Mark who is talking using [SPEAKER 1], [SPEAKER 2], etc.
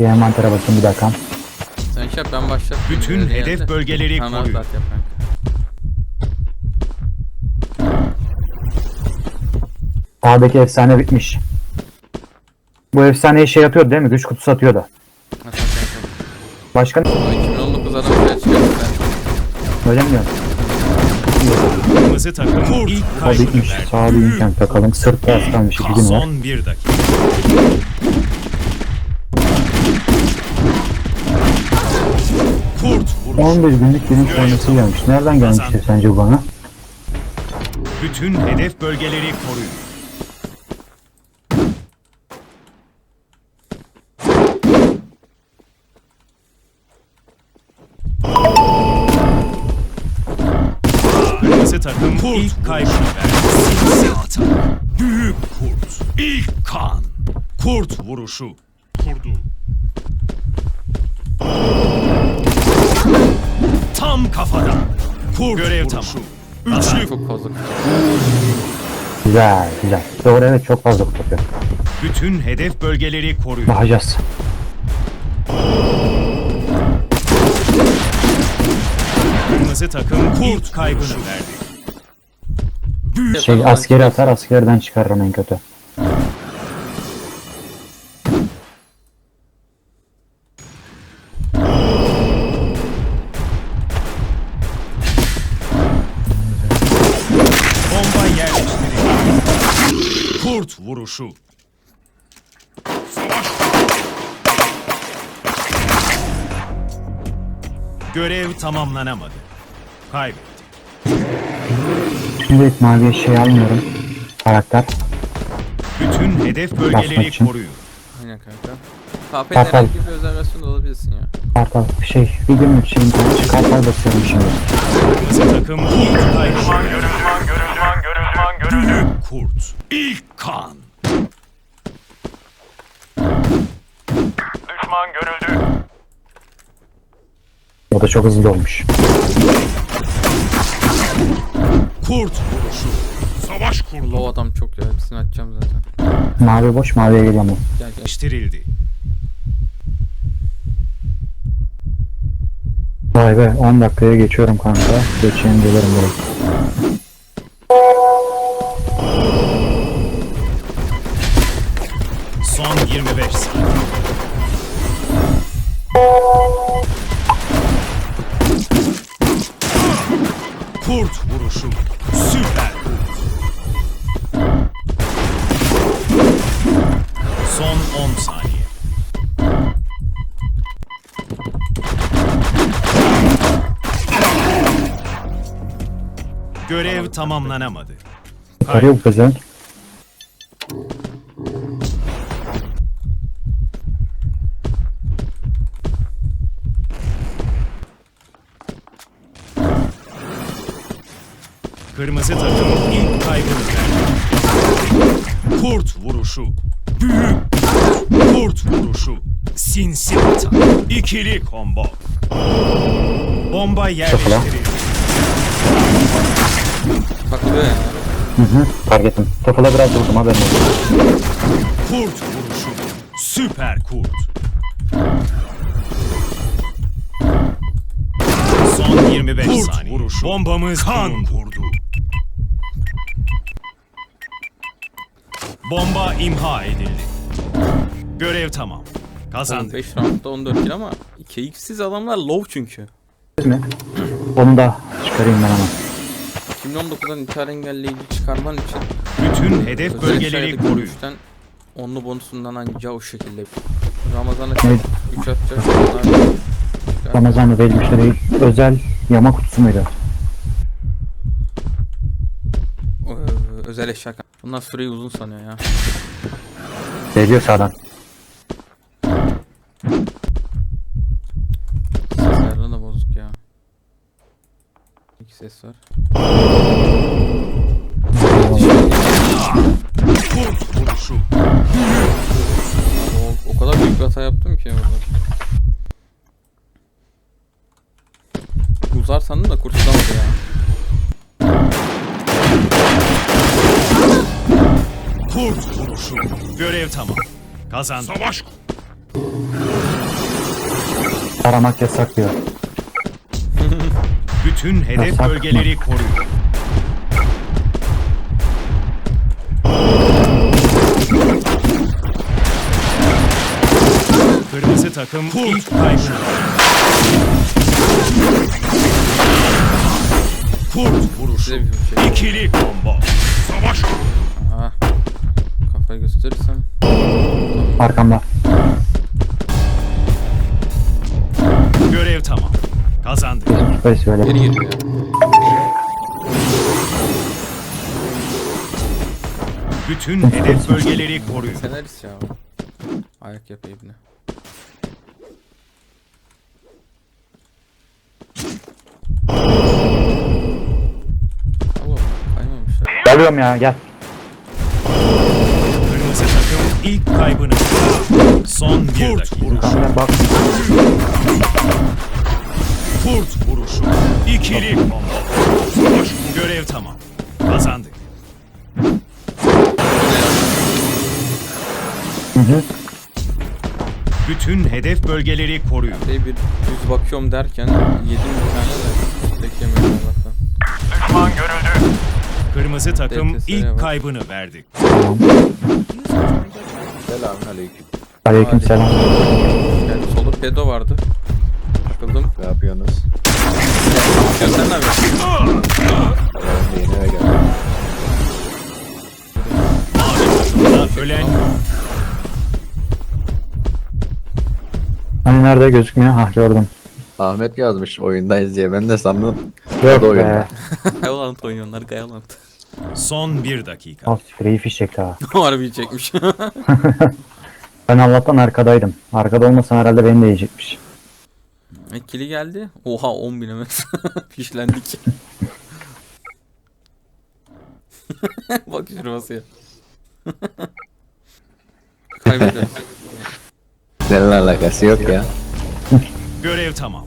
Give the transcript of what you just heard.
[SPEAKER 1] Bir envantere bakayım bir dakika.
[SPEAKER 2] Sen şey yap ben başlat.
[SPEAKER 3] Bütün
[SPEAKER 2] Nereye
[SPEAKER 3] hedef
[SPEAKER 2] geldi?
[SPEAKER 3] bölgeleri
[SPEAKER 2] Tamam, yap kanka.
[SPEAKER 1] Sağdaki efsane bitmiş. Bu efsaneye şey atıyordu değil mi? Güç kutusu atıyordu.
[SPEAKER 2] Nasıl kanka?
[SPEAKER 1] Başka ne?
[SPEAKER 2] O 2019 adam buraya çıkarttı.
[SPEAKER 1] Öyle mi diyorsun?
[SPEAKER 3] Kırmızı takım ilk
[SPEAKER 1] O
[SPEAKER 3] kaybını
[SPEAKER 1] bitmiş.
[SPEAKER 3] verdi.
[SPEAKER 1] Sağa bir imkan takalım. Sırt beyaz kalmış. iki gün var.
[SPEAKER 3] Son bir dakika. Kurt vuruşu.
[SPEAKER 1] 11 günlük bilinç sonrası gelmiş. Nereden gelmiştir sence bu bana?
[SPEAKER 3] Bütün hedef bölgeleri koruyun. Kırmızı takım ilk kaybını verdi. Sinsi. Büyük kurt. İlk kan. Kurt vuruşu. Kurdu. Tam kafadan. Kurt Görev vuruşu. Üçlü
[SPEAKER 2] Çok fazla.
[SPEAKER 1] Güzel güzel. Doğru evet çok fazla atıyor.
[SPEAKER 3] Bütün hedef bölgeleri koruyun.
[SPEAKER 1] Bakacağız.
[SPEAKER 3] Kırmızı takım kurt kaybını verdi. Büyük
[SPEAKER 1] Şey askeri atar askerden çıkarırım en kötü.
[SPEAKER 3] Kurt vuruşu. Görev tamamlanamadı. Kaybetti.
[SPEAKER 1] Şimdi maviye şey almıyorum. Karakter.
[SPEAKER 3] Bütün hedef bölgeleri
[SPEAKER 1] için.
[SPEAKER 3] koruyun.
[SPEAKER 2] Aynen kanka. KP'nin
[SPEAKER 1] Kartal.
[SPEAKER 2] herhangi bir özel versiyonu da alabilirsin ya.
[SPEAKER 1] Kartal şey videonun için kartal basıyorum şimdi.
[SPEAKER 3] Takım ilk kaybını Büyük kurt. İlk kan.
[SPEAKER 4] Düşman görüldü.
[SPEAKER 1] O da çok hızlı olmuş.
[SPEAKER 3] Kurt vuruşu. Savaş kurdu.
[SPEAKER 2] Low adam çok ya. Hepsini açacağım zaten.
[SPEAKER 1] Mavi boş maviye geliyorum ben.
[SPEAKER 2] Gel gel.
[SPEAKER 3] Yerleştirildi.
[SPEAKER 1] Vay be 10 dakikaya geçiyorum kanka. Geçeyim gelirim buraya.
[SPEAKER 3] 25 saniye. Kurt vuruşu. Süper kurt. Son 10 saniye. Görev tamamlanamadı.
[SPEAKER 1] Bu kızın.
[SPEAKER 3] Kırmızı takım ilk kaybını verdi. Kurt vuruşu. Büyük kurt vuruşu. Sinsi atak. İkili combo. Bomba yerleştirildi.
[SPEAKER 2] Takılıyor ya.
[SPEAKER 1] Hı hı fark ettim. Topala biraz vurdum haberin olsun.
[SPEAKER 3] Kurt vuruşu. Süper kurt. Son 25
[SPEAKER 4] Kurt
[SPEAKER 3] saniye. Vuruşu. Bombamız kan kurdu. Bomba imha edildi. Görev tamam. Kazandık.
[SPEAKER 2] 5 roundda 14 kill ama 2x'siz adamlar low çünkü.
[SPEAKER 1] mi? Onu da çıkarayım ben hemen.
[SPEAKER 2] 2019'dan intihar engelleyici çıkarman için
[SPEAKER 3] Bütün hedef
[SPEAKER 2] özel
[SPEAKER 3] bölgeleri
[SPEAKER 2] sayıdaki
[SPEAKER 3] koruyun.
[SPEAKER 2] onlu bonusundan anca o şekilde. Ramazan'a
[SPEAKER 1] Evet.
[SPEAKER 2] 3 atacağız. Onlar
[SPEAKER 1] Ramazan'da değil. Özel yama kutusu muydu?
[SPEAKER 2] Ee, özel eşya. Bunlar süreyi uzun sanıyor ya.
[SPEAKER 1] Geliyor sağdan.
[SPEAKER 2] Ses ayarları da bozuk ya. İki ses var.
[SPEAKER 3] Kurt vuruşu. Görev tamam. Kazandık. Savaş
[SPEAKER 1] Aramak yasak diyor.
[SPEAKER 3] Bütün hedef
[SPEAKER 1] Yasak mı?
[SPEAKER 3] bölgeleri koruyun. Kırmızı takım ilk kaybını Kurt vuruşu.
[SPEAKER 2] Şey.
[SPEAKER 3] İkili combo. Savaş.
[SPEAKER 2] Gösterirsem.
[SPEAKER 1] Arkamda.
[SPEAKER 3] Görev tamam. Kazandık.
[SPEAKER 1] Böyle.
[SPEAKER 2] Geri geliyor.
[SPEAKER 3] Bütün hedef bölgeleri koruyun.
[SPEAKER 2] Senarist ya. Ayak yapayım ne? Allah kaymamışlar.
[SPEAKER 1] Geliyorum ya gel.
[SPEAKER 3] İlk kaybını. Son bir dakika.
[SPEAKER 1] Kamera bak.
[SPEAKER 3] Kurt vuruşu. İkili combo. Savaş. Görev tamam. Kazandık.
[SPEAKER 1] Hı.
[SPEAKER 3] Bütün hedef bölgeleri koruyun.
[SPEAKER 2] Şey bir düz bakıyorum derken yedim bir tane de tek yemedim Allah'tan.
[SPEAKER 3] Kırmızı takım
[SPEAKER 2] Deftesine
[SPEAKER 3] ilk
[SPEAKER 2] bak.
[SPEAKER 3] kaybını verdik.
[SPEAKER 4] Selamünaleyküm.
[SPEAKER 1] Aleyküm selam.
[SPEAKER 2] Yani solda pedo vardı. Takıldım.
[SPEAKER 4] Ne yapıyorsunuz?
[SPEAKER 2] Ya sen ne yapıyorsun?
[SPEAKER 4] Ben de yeni eve geldim.
[SPEAKER 3] Takımda ölen
[SPEAKER 1] Hani nerede gözükmüyor? Hah gördüm.
[SPEAKER 4] Ahmet yazmış oyundayız diye. Ben de sandım.
[SPEAKER 1] Yok be.
[SPEAKER 2] Gayalant oynuyorlar Gayalant.
[SPEAKER 3] Son bir dakika.
[SPEAKER 1] Al free fiş çekti ha.
[SPEAKER 2] Harbi çekmiş.
[SPEAKER 1] Ben Allah'tan arkadaydım. Arkada olmasam herhalde beni de yiyecekmiş.
[SPEAKER 2] Ekili geldi. Oha 10 bin hemen. Fişlendik. Bak şurası ya. Kaybediyoruz.
[SPEAKER 4] Seninle alakası yok ya.
[SPEAKER 3] Görev tamam.